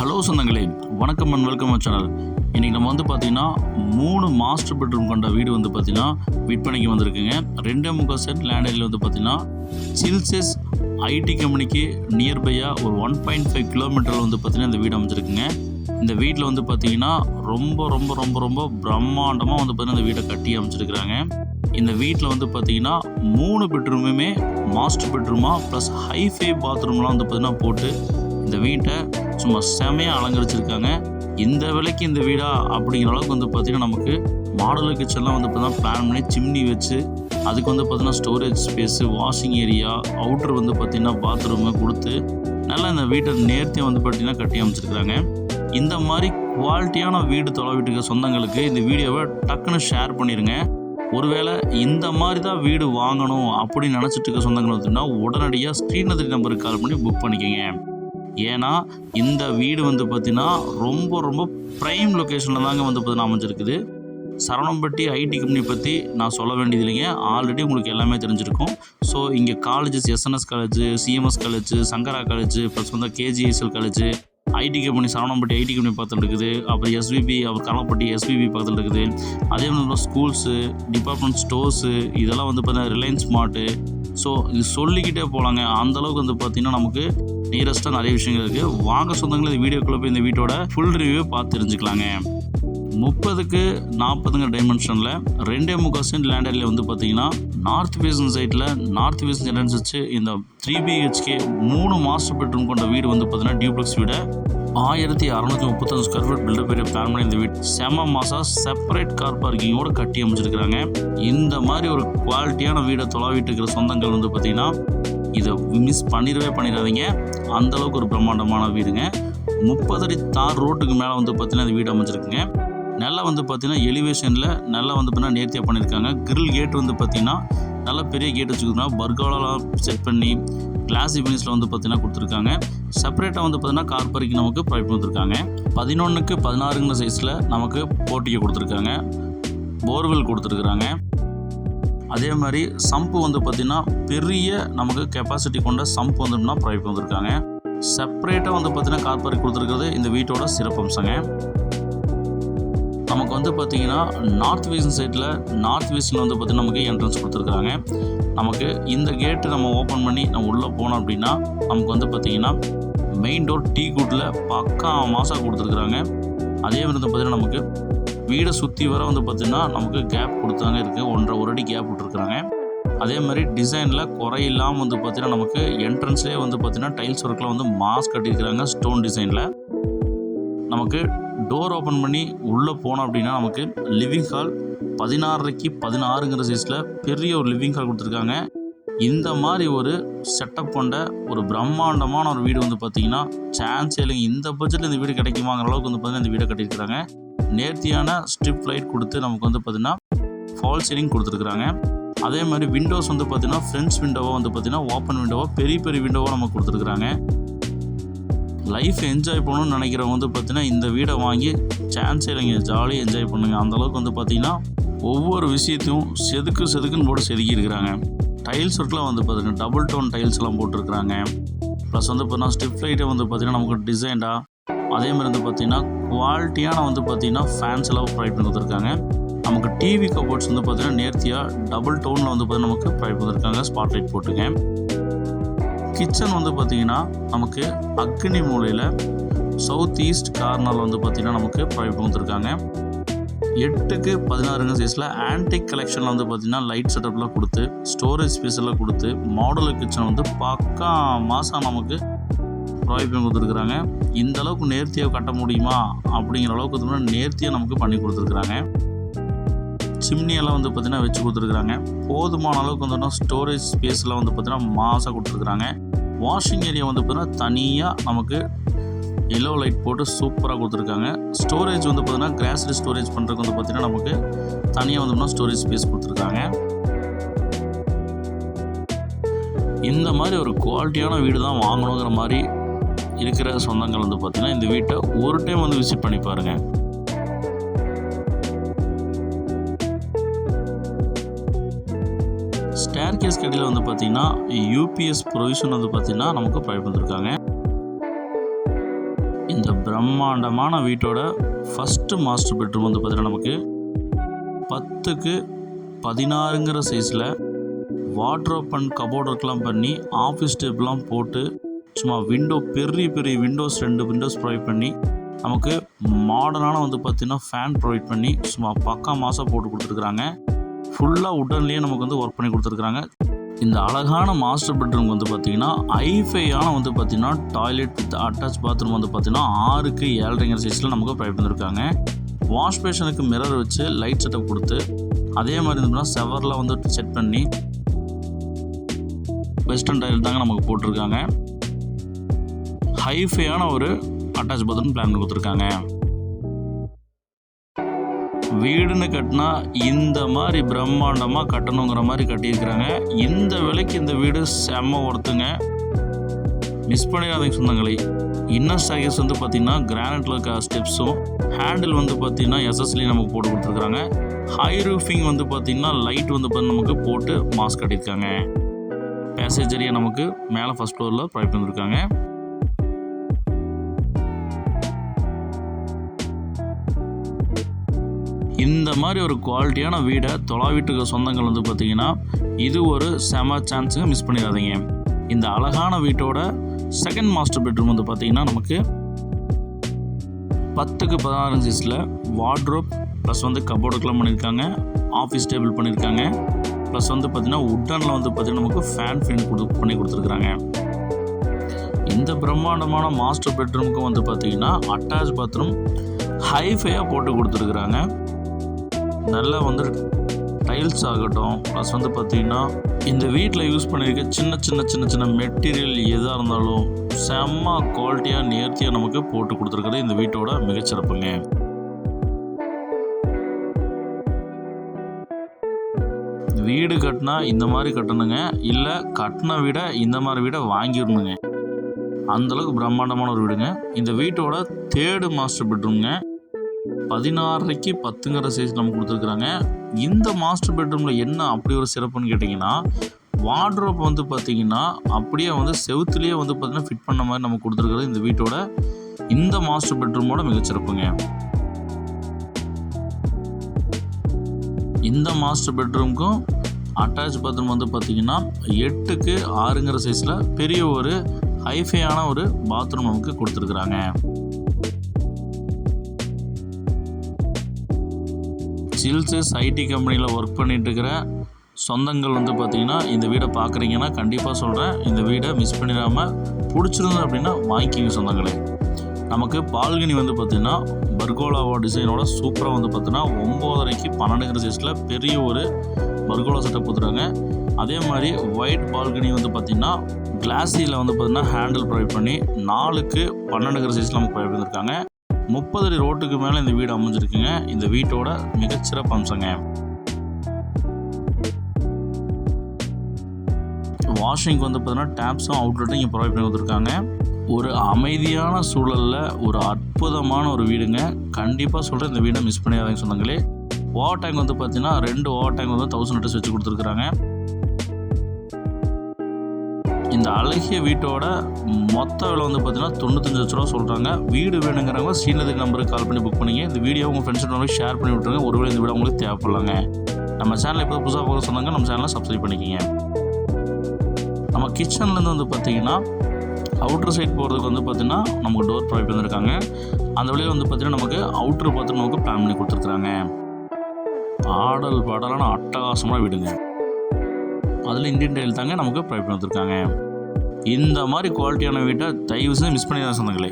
Hello சொந்தங்களே வணக்கம் and welcome channel இன்றைக்கி நம்ம வந்து பார்த்திங்கன்னா மூணு மாஸ்டர் பெட்ரூம் கொண்ட வீடு வந்து பார்த்திங்கன்னா விற்பனைக்கு வந்திருக்குங்க. ரெண்டே முக்கால் செட் லேண்ட் ஏரியில் வந்து பார்த்திங்கன்னா சில்செஸ் ஐடி கம்பெனிக்கு நியர்பையாக ஒரு ஒன் பாயிண்ட் ஃபைவ் கிலோமீட்டரில் வந்து பார்த்திங்கன்னா இந்த வீடு அமைஞ்சிருக்குங்க. இந்த வீட்டில் வந்து பார்த்திங்கன்னா ரொம்ப ரொம்ப ரொம்ப ரொம்ப பிரம்மாண்டமாக வந்து பார்த்திங்கன்னா இந்த வீடை கட்டி அமைச்சிருக்கிறாங்க. இந்த வீட்டில் வந்து பார்த்திங்கன்னா மூணு பெட்ரூமுமே மாஸ்டர் பெட்ரூமாக ப்ளஸ் ஹைஃபை பாத்ரூம்லாம் வந்து பார்த்திங்கன்னா போட்டு இந்த வீட்டை சும்மா செமையாக அலங்கரிச்சிருக்காங்க. இந்த விலைக்கு இந்த வீடா அப்படிங்கிற அளவுக்கு வந்து பார்த்திங்கன்னா நமக்கு மாடலர் கிச்சன்லாம் வந்து பார்த்தீங்கன்னா பிளான் பண்ணி சிம்னி வச்சு அதுக்கு வந்து பார்த்திங்கன்னா ஸ்டோரேஜ் ஸ்பேஸு வாஷிங் ஏரியா அவுட்ரு வந்து பார்த்திங்கன்னா பாத்ரூமு கொடுத்து நல்லா இந்த வீட்டை நேர்த்தியாக வந்து பார்த்திங்கன்னா கட்டி அமைச்சிருக்கிறாங்க. இந்த மாதிரி குவாலிட்டியான வீடு தொலை வீட்டுக்கு சொந்தங்களுக்கு இந்த வீடியோவை டக்குன்னு ஷேர் பண்ணிடுங்க ஒருவேளை இந்த மாதிரி தான் வீடு வாங்கணும் அப்படின்னு நினச்சிட்டு இருக்க சொந்தங்கள் வந்துன்னா உடனடியாக ஸ்க்ரீனதிரி நம்பருக்கு கால் பண்ணி புக் பண்ணிக்கோங்க. ஏன்னா இந்த வீடு வந்து பார்த்திங்கன்னா ரொம்ப ரொம்ப ப்ரைம் லொக்கேஷனில் தாங்க வந்து பார்த்தீங்கன்னா அமைஞ்சிருக்குது. சரவணம்பட்டி ஐடி கம்பெனி பற்றி நான் சொல்ல வேண்டியது இல்லைங்க. ஆல்ரெடி உங்களுக்கு எல்லாமே தெரிஞ்சிருக்கும். ஸோ இங்கே colleges SNS college CMS college Sankara college plus வந்து KGISL college IT company Saravanampatti IT company பக்கத்தில் இருக்குது. அப்புறம் எஸ்விபி அப்புறம் கலப்பட்டி எஸ்விபி பக்கத்தில் இருக்குது. அதே மாதிரி ஸ்கூல்ஸு டிபார்ட்மெண்ட் ஸ்டோர்ஸு இதெல்லாம் வந்து பார்த்தீங்கன்னா ரிலையன்ஸ் மார்ட்டு ஸோ இது சொல்லிக்கிட்டே போகலாங்க அந்தளவுக்கு வந்து பார்த்திங்கன்னா நமக்கு நியரஸ்ட்டாக நிறைய விஷயங்கள் இருக்குது வாங்க சொந்தங்களை இந்த வீடியோக்குள்ளே போய் இந்த வீட்டோட ஃபுல் ரிவ்யூ பார்த்து தெரிஞ்சுக்கலாங்க. முப்பதுக்கு நாற்பதுங்க டைமென்ஷனில் ரெண்டே முக்கால் சென்ட் லேண்ட் ஏரியா வந்து பார்த்தீங்கன்னா நார்த் ஃபேசன் சைட்டில் நார்த் ஃபேசன் என்ட்ரன்ஸ் வச்சு இந்த த்ரீ பிஹெச்கே மூணு மாஸ்டர் பெட்ரூம் கொண்ட வீடு வந்து பார்த்தீங்கன்னா டியூப்ளெக்ஸ் வீடை. ஆயிரத்தி அறநூற்றி முப்பத்தஞ்சு ஸ்கொயர் ஃபீட் பில்டப் பெரிய பிளான் பண்ணி இந்த வீடு. செம மாசா செப்பரேட் கார் பார்க்கிங்கோட கட்டி அமைச்சிருக்கிறாங்க. இந்த மாதிரி ஒரு குவாலிட்டியான வீடை தொலாவிட்டு இருக்கிற சொந்தங்கள் வந்து பார்த்தீங்கன்னா இதை மிஸ் பண்ணிடவே பண்ணிடாதீங்க. அந்தளவுக்கு ஒரு பிரம்மாண்டமான வீடுங்க. முப்பது அடி தார் ரோட்டுக்கு மேலே வந்து பார்த்தீங்கன்னா இந்த வீடு அமைச்சிருக்குங்க. நல்லா வந்து பார்த்தீங்கன்னா எலிவேஷனில் நல்லா வந்து பார்த்தீங்கன்னா நேர்த்தியாக பண்ணியிருக்காங்க. கிரில் கேட் வந்து பார்த்தீங்கன்னா நல்ல பெரிய கேட் வச்சுருக்காங்க. பர்காலெலாம் செட் பண்ணி கிளாசி ஃபினிஷில் வந்து பார்த்தீங்கன்னா கொடுத்துருக்காங்க. செப்பரேட்டாக வந்து பார்த்தீங்கன்னா கார் நமக்கு ப்ரொவைட் கொடுத்துருக்காங்க. பதினொன்றுக்கு பதினாறுங்கிற சைஸில் நமக்கு போட்டிக்கு கொடுத்துருக்காங்க. போர்வெல் கொடுத்துருக்குறாங்க. அதே மாதிரி சம்பு வந்து பார்த்திங்கன்னா பெரிய நமக்கு கெப்பாசிட்டி கொண்ட சம்பு வந்துனா ப்ரொவைட் பண்ணிருக்காங்க செப்பரேட்டாக வந்து பார்த்திங்கன்னா கார் பார்க் கொடுத்துருக்கிறது இந்த வீட்டோட சிறப்பம்சங்க. நமக்கு வந்து பார்த்திங்கன்னா நார்த் வெஸ்ட் சைடில் நார்த் வெஸ்ட்டில் வந்து பார்த்திங்கன்னா நமக்கு என்ட்ரன்ஸ் கொடுத்துருக்குறாங்க. நமக்கு இந்த கேட்டு நம்ம ஓப்பன் பண்ணி நம்ம உள்ளே போனோம் அப்படின்னா நமக்கு வந்து பார்த்திங்கன்னா மெயின் டோர் டீ குட்டில் பக்கா மாதம் கொடுத்துருக்குறாங்க. அதே மாதிரி வந்து பார்த்திங்கன்னா நமக்கு வீடை சுற்றி வர வந்து பார்த்திங்கன்னா நமக்கு கேப் கொடுத்தாங்க இருக்குது ஒன்றரை ஒரு அடி கேப் விட்டுருக்குறாங்க. அதே மாதிரி டிசைனில் குறையில்லாமல் வந்து பார்த்திங்கன்னா நமக்கு என்ட்ரன்ஸ்லேயே வந்து பார்த்திங்கன்னா டைல்ஸ் ஒர்க்கில் வந்து மாஸ் கட்டியிருக்கிறாங்க ஸ்டோன் டிசைனில் நமக்கு டோர் ஓப்பன் பண்ணி உள்ளே போனோம் அப்படின்னா நமக்கு லிவிங் ஹால் பதினாறரைக்கு பதினாறுங்கிற சைஸில் பெரிய ஒரு லிவிங் ஹால் கொடுத்துருக்காங்க. இந்த மாதிரி ஒரு செட்டப் கொண்ட ஒரு பிரம்மாண்டமான ஒரு வீடு வந்து பார்த்திங்கன்னா சான்ஸ் இல்லைங்க. இந்த பட்ஜெட்டில் இந்த வீடு கிடைக்குமாங்கிற அளவுக்கு வந்து பார்த்திங்கன்னா இந்த வீடை கட்டியிருக்கிறாங்க. நேர்த்தியான ஸ்ட்ரிப் லைட் கொடுத்து நமக்கு வந்து பார்த்திங்கன்னா ஃபால் சீலிங் கொடுத்துருக்குறாங்க. அதே மாதிரி விண்டோஸ் வந்து பார்த்திங்கன்னா ஃப்ரெண்ட்ஸ் விண்டோவாக வந்து பார்த்திங்கன்னா ஓப்பன் விண்டோவாக பெரிய பெரிய விண்டோவாக நமக்கு கொடுத்துருக்குறாங்க. லைஃப் என்ஜாய் பண்ணணும்னு நினைக்கிறவங்க வந்து பார்த்திங்கன்னா இந்த வீடை வாங்கி சான்ஸ் இல்லைங்க. ஜாலியாக என்ஜாய் பண்ணுங்க. அந்த அளவுக்கு வந்து பார்த்தீங்கன்னா ஒவ்வொரு விஷயத்தையும் செதுக்கு செதுக்குன்னு போட்டு செதுக்கியிருக்கிறாங்க டைல்ஸ் ஒர்க்லாம் வந்து பார்த்தீங்கன்னா டபுள் டோன் டைல்ஸ் எல்லாம் போட்டிருக்கிறாங்க. ப்ளஸ் வந்து பார்த்தீங்கன்னா ஸ்டிப் லைட்டை வந்து பார்த்தீங்கன்னா நமக்கு டிசைன்டா அதே மாதிரி வந்து பார்த்திங்கன்னா குவாலிட்டியான வந்து பார்த்தீங்கன்னா ஃபேன்ஸ் எல்லாம் ப்ரொவைட் பண்ணி கொடுத்துருக்காங்க. நமக்கு டிவி கபோர்ட்ஸ் வந்து பார்த்தீங்கன்னா நேர்த்தியாக டபுள் டோனில் வந்து பார்த்திங்கன்னா நமக்கு ப்ரொவைட் பண்ணிருக்காங்க. ஸ்பாட் லைட் போட்டுங்க. கிச்சன் வந்து பார்த்திங்கன்னா நமக்கு அக்னி மூலையில் சவுத் ஈஸ்ட் கார்னரில் வந்து பார்த்திங்கன்னா நமக்கு ப்ரொவைட் கொடுத்துருக்காங்க எட்டுக்கு பதினாறுங்க சைஸில் ஆன்டிக் கலெக்ஷனில் வந்து பார்த்திங்கன்னா லைட் செட்டப்லாம் கொடுத்து ஸ்டோரேஜ் ஸ்பேஸ்லாம் எல்லாம் கொடுத்து மாடுலர் கிச்சன் வந்து பக்கா மாதம் நமக்கு ப்ரொவைட் பண்ணி கொடுத்துருக்குறாங்க இந்த அளவுக்கு நேர்த்தியாக கட்ட முடியுமா? அப்படிங்கிற அளவுக்கு நேர்த்தியாக நமக்கு பண்ணி கொடுத்துருக்குறாங்க. சிம்னியெல்லாம் வந்து பார்த்திங்கன்னா வச்சு கொடுத்துருக்குறாங்க. போதுமான அளவுக்கு வந்து ஸ்டோரேஜ் ஸ்பேஸ்லாம் வந்து பார்த்திங்கன்னா மாசாக கொடுத்துருக்குறாங்க. வாஷிங் ஏரியா வந்து பார்த்திங்கன்னா தனியாக நமக்கு எல்லோ லைட் போட்டு சூப்பராக கொடுத்துருக்காங்க. ஸ்டோரேஜ் வந்து பார்த்திங்கன்னா கிராசரி ஸ்டோரேஜ் பண்ணுறதுக்கு வந்து பார்த்திங்கன்னா நமக்கு தனியாக வந்து ஸ்டோரேஜ் ஸ்பேஸ் கொடுத்துருக்காங்க. இந்த மாதிரி ஒரு குவாலிட்டியான வீடு தான் வாங்கணுங்கிற மாதிரி இருக்கிற சொந்தங்கள் வந்து பார்த்திங்கன்னா இந்த வீட்டை ஒரு டைம் வந்து விசிட் பண்ணி பாருங்கள் ஸ்டேர் கடையில் வந்து பார்த்தீங்கன்னா யூபிஎஸ் ப்ரொவிஷன் வந்து பார்த்தீங்கன்னா நமக்கு ப்ரொவைட் பண்ணிருக்காங்க இந்த பிரம்மாண்டமான வீட்டோட ஃபஸ்ட்டு மாஸ்டர் பெட்ரூம் வந்து பார்த்தீங்கன்னா நமக்கு பத்துக்கு பதினாறுங்கிற சைஸில் வாட்ரோப் அண்ட் கபோர்ட் ஒர்க்லாம் பண்ணி ஆஃபீஸ் டேப்லாம் போட்டு சும்மா விண்டோ பெரிய பெரிய விண்டோஸ் ரெண்டு விண்டோஸ் ப்ரொவைட் பண்ணி நமக்கு மாடர்னான வந்து பார்த்திங்கன்னா ஃபேன் ப்ரொவைட் பண்ணி சும்மா பக்கா மாதம் போட்டு கொடுத்துருக்குறாங்க. ஃபுல்லாக உடன்லேயே நமக்கு வந்து ஒர்க் பண்ணி கொடுத்துருக்குறாங்க. இந்த அழகான மாஸ்டர் பெட்ரூம் வந்து பார்த்திங்கன்னா ஐஃபையான வந்து பார்த்திங்கன்னா டாய்லெட் வித் அட்டாச் பாத்ரூம் வந்து பார்த்திங்கன்னா ஆறுக்கு ஏழரைங்கிற சைஸில் நமக்கு ப்ரொவைட் பண்ணியிருக்காங்க வாஷ் பேஷனுக்கு மிரர் வச்சு லைட் செட்டப் கொடுத்து அதே மாதிரி இருந்தோம்னா செவரில் வந்து செட் பண்ணி வெஸ்டர்ன் டைல் தாங்க நமக்கு போட்டிருக்காங்க. ஹைஃபையான ஒரு அட்டாச் பாத்ரூம் பிளான் கொடுத்துருக்காங்க. வீடுன்னு கட்டினா இந்த மாதிரி பிரம்மாண்டமாக கட்டணுங்கிற மாதிரி கட்டியிருக்கிறாங்க. இந்த விலைக்கு இந்த வீடு செம்ம ஒருத்துங்க மிஸ் பண்ணிடாதீங்க சொந்தங்களே. இன்னர் ஸ்டாகேஸ் வந்து பார்த்திங்கன்னா கிரானைட்டில் இருக்க ஸ்டெப்ஸும் ஹேண்டில் வந்து பார்த்திங்கன்னா எஸ்எஸ்லி நமக்கு போட்டு கொடுத்துருக்குறாங்க. ஹை ரூஃபிங் வந்து பார்த்திங்கன்னா லைட் வந்து பார்த்து நமக்கு போட்டு மாஸ்க் கட்டியிருக்காங்க. பேசேஜ் ஏரியா நமக்கு மேலே ஃபஸ்ட் ஃப்ளோரில் ப்ரொவைட் பண்ணியிருக்காங்க இந்த மாதிரி ஒரு குவாலிட்டியான வீடை தொலா வீட்டுக்கு சொந்தங்கள் வந்து பார்த்தீங்கன்னா இது ஒரு செம சான்ஸுங்க மிஸ் பண்ணிடாதீங்க. இந்த அழகான வீட்டோட செகண்ட் மாஸ்டர் பெட்ரூம் வந்து பார்த்தீங்கன்னா நமக்கு பத்துக்கு பதினாறு சைஸில் வார்ட்ரோப் ப்ளஸ் வந்து கபோர்டுக்கெலாம் பண்ணியிருக்காங்க ஆஃபீஸ் டேபிள் பண்ணியிருக்காங்க ப்ளஸ் வந்து பார்த்திங்கன்னா உட்டனில் வந்து பார்த்திங்கன்னா நமக்கு ஃபேன் ஃபின் கொடு பண்ணி கொடுத்துருக்குறாங்க இந்த பிரம்மாண்டமான மாஸ்டர் பெட்ரூமுக்கு வந்து பார்த்திங்கன்னா அட்டாச் பாத்ரூம் ஹைஃபையாக போட்டு கொடுத்துருக்குறாங்க நல்லா வந்து டைல்ஸ் ஆகட்டும். ப்ளஸ் வந்து பார்த்திங்கன்னா இந்த வீட்டில் யூஸ் பண்ணியிருக்க சின்ன சின்ன சின்ன சின்ன மெட்டீரியல் எதாக இருந்தாலும் செம்ம குவாலிட்டியாக நேர்த்தியாக நமக்கு போட்டு கொடுத்துருக்குறது இந்த வீட்டோட மிகச்சிறப்புங்க. வீடு கட்டினா இந்த மாதிரி கட்டணுங்க. இல்லை கட்டின வீடை இந்த மாதிரி வீடை வாங்கிடணுங்க. அந்தளவுக்கு பிரம்மாண்டமான ஒரு வீடுங்க. இந்த வீட்டோட தேர்டு மாஸ்டர் பெட்ரூம்ங்க பதினாறரைக்கு பத்துங்கிற சைஸ் நம்ம கொடுத்துருக்குறாங்க. இந்த மாஸ்டர் பெட்ரூமில் என்ன அப்படி ஒரு சிறப்புன்னு கேட்டிங்கன்னா வார்ட்ரோப் வந்து பார்த்திங்கன்னா அப்படியே வந்து செவுத்துலேயே வந்து பார்த்திங்கன்னா ஃபிட் பண்ண மாதிரி நம்ம கொடுத்துருக்குறது இந்த வீட்டோட இந்த மாஸ்டர் பெட்ரூமோட மிகச்சிறப்புங்க இந்த மாஸ்டர் பெட்ரூமுக்கும் அட்டாச் பாத்ரூம் வந்து பார்த்திங்கன்னா எட்டுக்கு ஆறுங்கிற சைஸில் பெரிய ஒரு ஹைஃபையான ஒரு பாத்ரூம் நமக்கு கொடுத்துருக்குறாங்க. சில்சஸ் ஐடி கம்பெனியில் ஒர்க் பண்ணிட்டு சொந்தங்கள் வந்து பார்த்தீங்கன்னா இந்த வீடை பார்க்குறீங்கன்னா கண்டிப்பாக சொல்கிறேன் இந்த வீடை மிஸ் பண்ணிடாமல் பிடிச்சிருந்தது அப்படின்னா வாங்கிக்கிங்க சொந்தங்களே. நமக்கு பால்கனி வந்து பார்த்திங்கன்னா பர்கோலாவா டிசைனோட சூப்பராக வந்து பார்த்தீங்கன்னா ஒம்போதரைக்கு பன்னெண்டுங்கிற சைஸில் பெரிய ஒரு பர்கோலா செட்டப் கொடுத்துருக்காங்க. அதே மாதிரி ஒயிட் பால்கனி வந்து பார்த்திங்கன்னா கிளாஸியில் வந்து பார்த்திங்கன்னா ஹேண்டில் ப்ரொவைட் பண்ணி நாலுக்கு பன்னெண்டுங்கிற சைஸில் நமக்கு ப்ரொவைட் பண்ணியிருக்காங்க முப்பது அடி ரோட்டுக்கு மேலே இந்த வீடு அமைஞ்சிருக்குங்க. இந்த வீட்டோட மிகச்சிறப்பு அம்சங்க. வாஷிங்க்கு வந்து பார்த்தீங்கன்னா டேப்ஸும் அவுட்லெட்டும் இங்கே ப்ரொவைட் பண்ணி கொடுத்துருக்காங்க. ஒரு அமைதியான சூழலில் ஒரு அற்புதமான ஒரு வீடுங்க. கண்டிப்பாக சொல்கிறேன் இந்த வீடை மிஸ் பண்ணிடாதீங்க சொன்னாங்களே. ஓவர் டேங்க் வந்து பார்த்தீங்கன்னா ரெண்டு ஓவர் டேங்க் வந்து தௌசண்ட் லிட்டர்ஸ் வச்சு கொடுத்துருக்குறாங்க. இந்த அழகிய வீட்டோட மொத்த விலை வந்து பார்த்தீங்கன்னா தொண்ணூத்தஞ்சு லட்ச ரூபா சொல்கிறாங்க வீடு வேணுங்கிறவங்க ஸ்ரீநதி நம்பருக்கு கால் பண்ணி புக் பண்ணிங்க. இந்த வீடியோ உங்கள் ஃப்ரெண்ட்ஸ் ஷேர் பண்ணி விட்ருங்க ஒருவேளை இந்த வீடியோ உங்களுக்கு தேவைப்படலாங்க. நம்ம சேனல் எப்போ புதுசாக போகிற சொன்னாங்க நம்ம சேனலை சப்ஸ்கிரைப் பண்ணிக்கிங்க. நம்ம கிச்சன்லேருந்து வந்து பார்த்தீங்கன்னா அவுட்ரு சைட் போகிறதுக்கு வந்து பார்த்திங்கன்னா நமக்கு டோர் ப்ரொவைட் பண்ணியிருக்காங்க அந்த வழியில் வந்து பார்த்தீங்கன்னா நமக்கு அவுட்ரு பார்த்து நமக்கு பிளான் பண்ணி கொடுத்துருக்குறாங்க. ஆடல் பாடலான அட்டகாசமான வீடுங்க. அதில் இந்தியன் டைல் தாங்க நமக்கு ப்ரொவைட் பண்ணி கொடுத்துருக்காங்க இந்த மாதிரி குவாலிட்டியான வீட்டை தயவு செஞ்சு மிஸ் பண்ணி சொந்தங்களே.